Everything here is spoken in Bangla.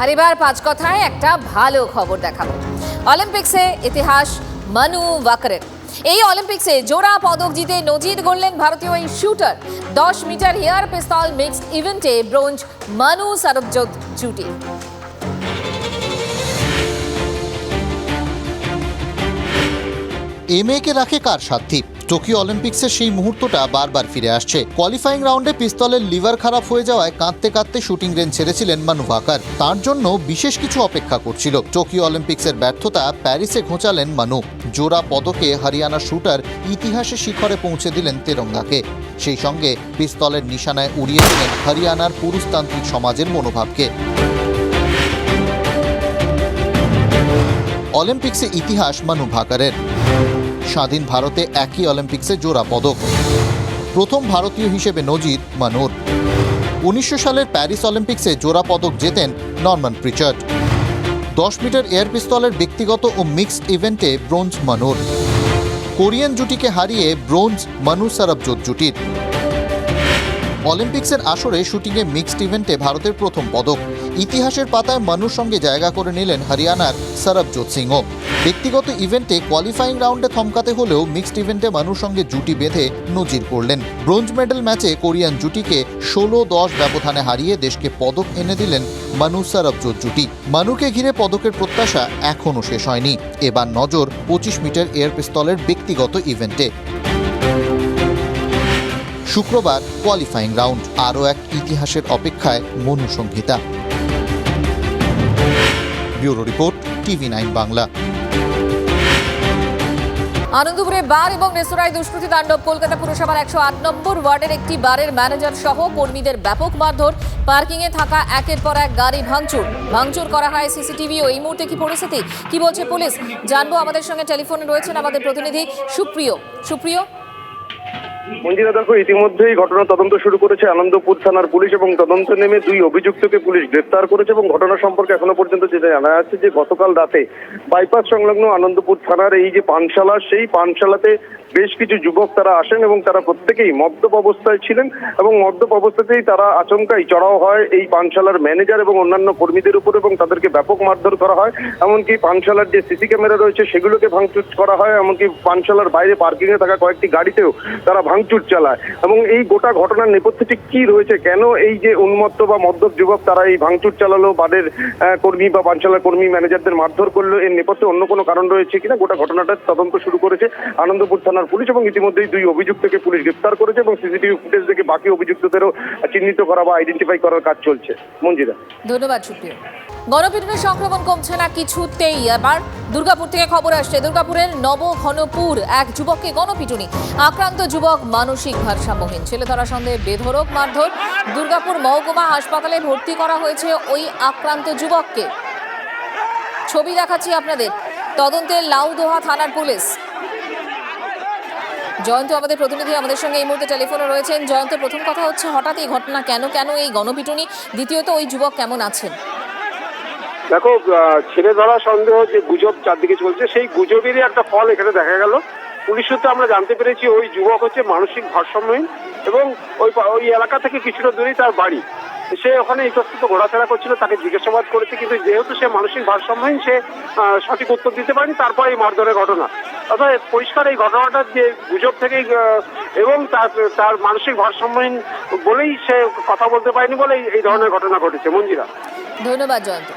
আর এবার পাঁচ কথায় একটা ভালো খবর দেখাবো। অলিম্পিক্সে ইতিহাস মানু ওয়াকারের। এই অলিম্পিক্সে জোড়া পদক জিতে নজির গড়লেন ভারতীয় এই শুটার দশ মিটার হেয়ার পিস্তল মিক্সড ইভেন্টে ব্রোঞ্জ মানু সারবজোত জুটি। এম কে রাখে কার সাধ্যি টোকিও অলিম্পিক্সের সেই মুহূর্তটা বারবার ফিরে আসছে। কোয়ালিফাইং রাউন্ডে পিস্তলের লিভার খারাপ হয়ে যাওয়ায় কাঁদতে কাঁদতে শুটিং রেঞ্জ ছেড়েছিলেন মানু ভাকার। তার জন্য বিশেষ কিছু অপেক্ষা করছিল। টোকিও অলিম্পিক্সের ব্যর্থতা প্যারিসে ঘোচালেন মানু। জোড়া পদকে হরিয়ানার শুটার ইতিহাসের শিখরে পৌঁছে দিলেন তেরঙ্গাকে। সেই সঙ্গে পিস্তলের নিশানায় উড়িয়ে দিলেন হরিয়ানার পুরুষতান্ত্রিক সমাজের মনোভাবকে। অলিম্পিক্সে ইতিহাস মানু ভাকারের। স্বাধীন ভারতে একই অলিম্পিক্সে জোড়া পদক। প্রথম ভারতীয় হিসেবে নজির মানুর। উনিশশো সালের প্যারিস অলিম্পিক্সে জোড়া পদক জেতেন নরমান প্রিচার্ড। দশ মিটার এয়ার পিস্তলের ব্যক্তিগত ও মিক্সড ইভেন্টে ব্রোঞ্জ মানুর। কোরিয়ান জুটিকে হারিয়ে ব্রোঞ্জ মানু সারাবজোত জুটির। অলিম্পিক্সের আসরে শুটিংয়ে মিক্সড ইভেন্টে ভারতের প্রথম পদক। ইতিহাসের পাতায় মানুষ সঙ্গে জায়গা করে নিলেন হরিয়ানার সরবজোৎ সিংও ব্যক্তিগত ইভেন্টে কোয়ালিফাইং রাউন্ডে থমকাতে হলেও মিক্সড ইভেন্টে মানুষ সঙ্গে জুটি বেঁধে নজির করলেন ব্রোঞ্জ মেডেল ম্যাচে কোরিয়ান জুটিকে ষোলো দশ ব্যবধানে হারিয়ে দেশকে পদক এনে দিলেন মানু সরবজোৎ জুটি। মানুকে ঘিরে পদকের প্রত্যাশা এখনও শেষ হয়নি। এবার নজর পঁচিশ মিটার এয়ার পিস্তলের ব্যক্তিগত ইভেন্টে। শুক্রবার কোয়ালিফাইং রাউন্ড আরও এক ইতিহাসের অপেক্ষায় Manu Sanhita bureau report, TV nine Bangla. আনন্দপুরে bar এবং রেস্তোরাঁয় দুষ্কৃতী তাণ্ডব, কলকাতা পুরসভার একশো আট নম্বর ওয়ার্ডের একটি বারের ম্যানেজার সহ কর্মীদের ব্যাপক মারধর। পার্কিংয়ে থাকা একের পর এক গাড়ি ভাঙচুর। ভাঙচুর করা হয় সিসিটিভি ও এই মুহূর্তে কি পরিস্থিতি? কি বলছে পুলিশ? জানব আমাদের সঙ্গে টেলিফোনে রয়েছেন আমাদের প্রতিনিধি সুপ্রিয়। সুপ্রিয়? মঞ্জিরা দেখো, ইতিমধ্যেই ঘটনা তদন্ত শুরু করেছে। আনন্দপুর থানার পুলিশ এবং তদন্ত নেমে দুই অভিযুক্তকে পুলিশ গ্রেপ্তার করেছে এবং ঘটনা সম্পর্কে এখনও পর্যন্ত যেটা জানা যাচ্ছে যে গতকাল রাতে বাইপাস সংলগ্ন আনন্দপুর থানার এই যে পানশালা, সেই পানশালাতে বেশ কিছু যুবক তারা আসেন এবং তারা প্রত্যেকেই মদ্যপ অবস্থায় ছিলেন এবং মদ্যপ অবস্থাতেই তারা আচমকাই চড়াও হয়। এই পানশালার ম্যানেজার এবং অন্যান্য কর্মীদের উপর এবং তাদেরকে ব্যাপক মারধর করা হয়। এমনকি পানশালার যে সিসি ক্যামেরা রয়েছে, সেগুলোকে ভাঙচুর করা হয়। এমনকি পানশালার বাইরে পার্কিং এ থাকা কয়েকটি গাড়িতেও তারা ভাঙচুর চালায়। এবং এই গোটা ঘটনার নেপথ্যে ঠিক কি রয়েছে? কেন এই যে উন্মত্ত বা মদ্যপ যুবক তারা এই ভাঙচুর চালালো, বাদের কর্মী বা পানশালার কর্মী ম্যানেজারদের মারধর করল, এর নেপথ্যে অন্য কোনো কারণ রয়েছে কিনা? গোটা ঘটনাটার তদন্ত শুরু করেছে আনন্দপুর থানার পুলিশ এবং ইতিমধ্যেই দুই অভিযুক্তকে পুলিশ গ্রেফতার করেছে এবং সিসিটিভি ফুটেজ দেখে বাকি অভিযুক্তদেরও চিহ্নিত করা বা আইডেন্টিফাই করার কাজ চলছে। মঞ্জিরা। ধন্যবাদ, সুপ্রিয়। গণপিটুনির সংক্রমণ কমছে না কিছুতেই। এবার দুর্গাপুর থেকে খবর আসছে, দুর্গাপুরের নবঘনপুর এক যুবককে গণপিটুনি। আক্রান্ত যুবক মানসিক ভারসাম্যহীন। ছেলে ধরা সন্দেহে বেধরক মারধর। দুর্গাপুর মহকুমা হাসপাতালে ভর্তি করা হয়েছে ওই আক্রান্ত যুবককে। ছবি দেখাচ্ছি আপনাদের। তদন্তে লাউদোহা থানার পুলিশ। জয়ন্ত, আমাদের প্রতিনিধি আমাদের সঙ্গে এই মুহূর্তে টেলিফোনে রয়েছেন। জয়ন্ত, প্রথম কথা হচ্ছে হঠাৎ এই ঘটনা কেন কেন এই গণপিটুনি? দ্বিতীয়ত, ওই যুবক কেমন আছেন? দেখো ছেলে ধরা সন্দেহ যে গুজব চারদিকে চলছে, সেই গুজবেরই একটা ফল এখানে দেখা গেল। পুলিশ সূত্রে আমরা জানতে পেরেছি, ওই যুবক হচ্ছে মানসিক ভারসাম্যহীন এবং ওই ওই এলাকা থেকে কিছুটা দূরেই তার বাড়ি। সে ওখানে ইতস্তত ঘোরাফেরা করছিল, তাকে জিজ্ঞাসাবাদ করেছে, কিন্তু যেহেতু সে মানসিক ভারসাম্যহীন, সে সঠিক উত্তর দিতে পারেনি, তারপর এই মারধরের ঘটনা। অর্থাৎ পরিষ্কার এই ঘটনাটা যে গুজব থেকেই এবং তার তার মানসিক ভারসাম্যহীন বলেই সে কথা বলতে পারেনি বলে এই ধরনের ঘটনা ঘটেছে। মঞ্জিরা। ধন্যবাদ জয়ন্ত।